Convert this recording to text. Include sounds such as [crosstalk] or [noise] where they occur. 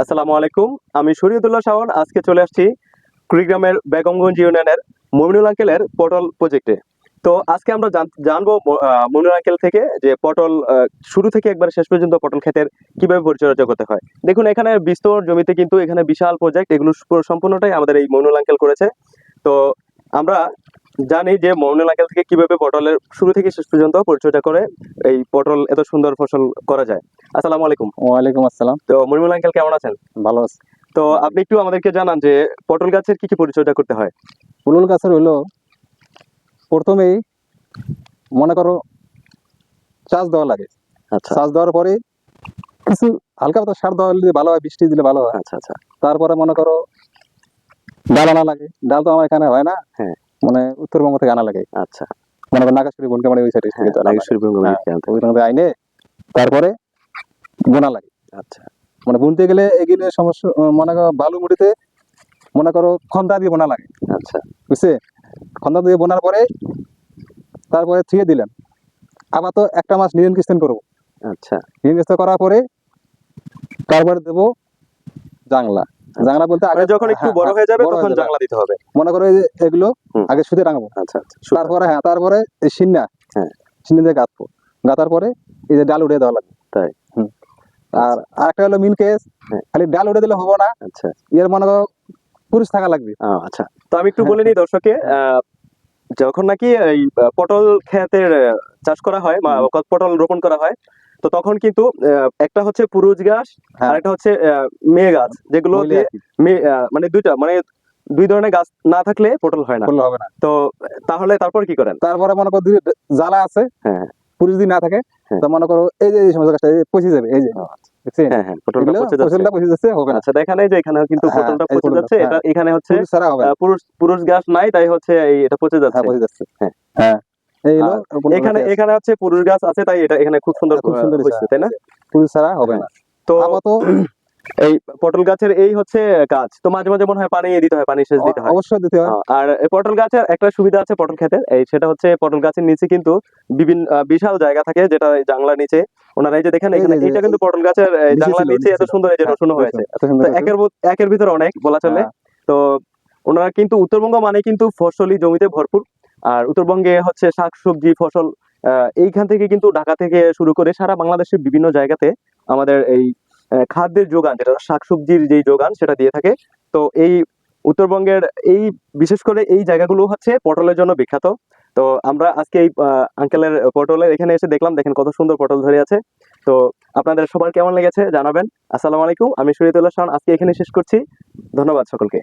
আসসালামু আলাইকুম। আমি শরীয়তুল্লাহ শাওন। আজকে চলে আসছি কুড়িগ্রামের বেগমগঞ্জ ইউনিয়নের মমিনুল আঙ্কেলের পটল প্রজেক্টে। তো আজকে আমরা জানব মমিনুল আঙ্কেল থেকে যে পটল শুরু থেকে একবার শেষ পর্যন্ত পটল ক্ষেতের কীভাবে পরিচর্যা করতে হয়। দেখুন, এখানে বিস্তর জমিতে কিন্তু এখানে বিশাল প্রজেক্ট এগুলো সম্পূর্ণটাই আমাদের এই মমিনুল আঙ্কেল করেছে। তো আমরা জানি যে মমিনুল আঙ্কেল থেকে কীভাবে পটলের শুরু থেকে শেষ পর্যন্ত পরিচর্যা করে এই পটল এত সুন্দর ফসল করা যায়। আসসালামু আলাইকুম। ওয়ালাইকুম আসসালাম। তো মনিমুল আঙ্কেল কেমন আছেন? ভালো আছে। তো আপনি একটু আমাদেরকে জানান যে পটল গাছের কি কি পরিচর্যা করতে হয়? ফুলুল গাছের হইল প্রথমেই মনে করো চাষ দেওয়া লাগে। আচ্ছা। চাষ দেওয়ার পরে কিছু হালকা পাতা সার দেওয়া দিলে ভালো হয় বৃষ্টি দিলে ভালো হয়। আচ্ছা আচ্ছা। তারপরে মনে করো ডাল আনা লাগে। ডাল তো আমার এখানে হয় না। হ্যাঁ। মানে উত্তরবঙ্গ থেকে আনা লাগে। আচ্ছা। মানে করো নাগাছড়ি বনকামারি ওই সাইডে হ্যাঁ, আইনে তারপরে বোনা লাগে। আচ্ছা। মানে বুনতে গেলে এগিয়ে সমস্যা মনে করো বালু মুড়িতে মনে করো খন্দা দিয়ে বোনা লাগে। আচ্ছা। বুঝছে? খন্দা দিয়ে বোনার পরে তারপরে থুয়ে দিলেন। আবার তো একটা মাস নিয়ন কিস্তেন করব। আচ্ছা। নিয়ন কিস্তেন করার পরে তারপরে দেবো জাংলা। জাংলা বলতে আগে মানে যখন একটু হ্যাঁ, বড় হ্যাঁ, হয়ে যাবে তখন। জাংলা দিতে হবে। মনে করো এগুলো আগে সুতে রাঙাবো। আচ্ছা আচ্ছা তারপরে হ্যাঁ তারপরে এই সিন্না। হ্যাঁ। সিন্নি দিয়ে গাঁথবো। গাঁথার পরে এই যে ডাল উড়ে দেওয়া লাগবে। তাই? আর আরেকটা হলো মিন কেস। হ্যাঁ। খালি ডাল উড়ে দিলে হব না। আচ্ছা। এর মনে করো পুরুষ থাকা লাগবে। আচ্ছা। তো আমি একটু বলে নিই দর্শককে আহ, যখন নাকি এই পটল ক্ষেতের চাষ করা হয় বা পটল রোপণ করা হয় তো তখন কিন্তু একটা হচ্ছে পুরুষ গাছ হ্যাঁ। আর একটা হচ্ছে মেয়ে গাছ যেগুলো মানে দুইটা মানে দুই ধরনের গাছ না থাকলে পটল হয় না। হবে না। তো তাহলে তারপর কি করেন? তারপরে মনে করো জ্বালা আছে হ্যাঁ পুরুষ যদি না থাকে হ্যাঁ। তো মনে করো এই যে এই সমস্ত গাছটা পচে যাবে এই যে। হ্যাঁ হ্যাঁ হ্যাঁ, পুরুষ গাছ নাই তাই হচ্ছে এই এটা পচে হ্যাঁ যাচ্ছে। পচে যাচ্ছে। হ্যাঁ। হ্যাঁ এখানে এখানে হচ্ছে পুরুষ গাছ আছে তাই এটা এখানে খুব সুন্দর খুব সুন্দর হয়েছে, তাই না? পুরুষ ছাড়া হবে না। তো [clears throat] এই পটল গাছের এই হচ্ছে গাছ তো মাঝে মাঝে মনে হয় পানি দিতে হয় পানি সেচ দিতে হয়। অবশ্যই দিতে হয়। আর এই পটল গাছের একটা সুবিধা আছে পটল ক্ষেতের এই সেটা হচ্ছে পটল গাছের নিচে কিন্তু বিভিন্ন বিশাল জায়গা থাকে যেটা জাংলার নিচে। ওনারা এই যে দেখেন এখানে এটা কিন্তু পটল গাছের এই নিচে এত সুন্দর এই যে হ্যাঁ, রসুন হয়েছে। তো একের একের ভিতরে অনেক বলা চলে। হ্যাঁ, তো ওনারা কিন্তু উত্তরবঙ্গ মানে কিন্তু ফসলি জমিতে ভরপুর। আর উত্তরবঙ্গে হচ্ছে শাকসবজি ফসল এইখান থেকে কিন্তু ঢাকা থেকে শুরু করে সারা বাংলাদেশের বিভিন্ন জায়গাতে আমাদের এই খাদ্যের যোগান, যেটা শাকসবজির যেই যোগান, সেটা দিয়ে থাকে। তো এই উত্তরবঙ্গের এই, বিশেষ করে এই জায়গাগুলো হচ্ছে পটলের জন্য বিখ্যাত। তো আমরা আজকে এই আঙ্কেলের পটলের এখানে এসে দেখলাম, দেখেন কত সুন্দর পটল ধরে আছে। তো আপনাদের সবার কেমন লেগেছে জানাবেন। আসসালামু আলাইকুম, আমি শরীয়তুল্লাহ শাহন আজকে এখানে শেষ করছি। ধন্যবাদ সকলকে।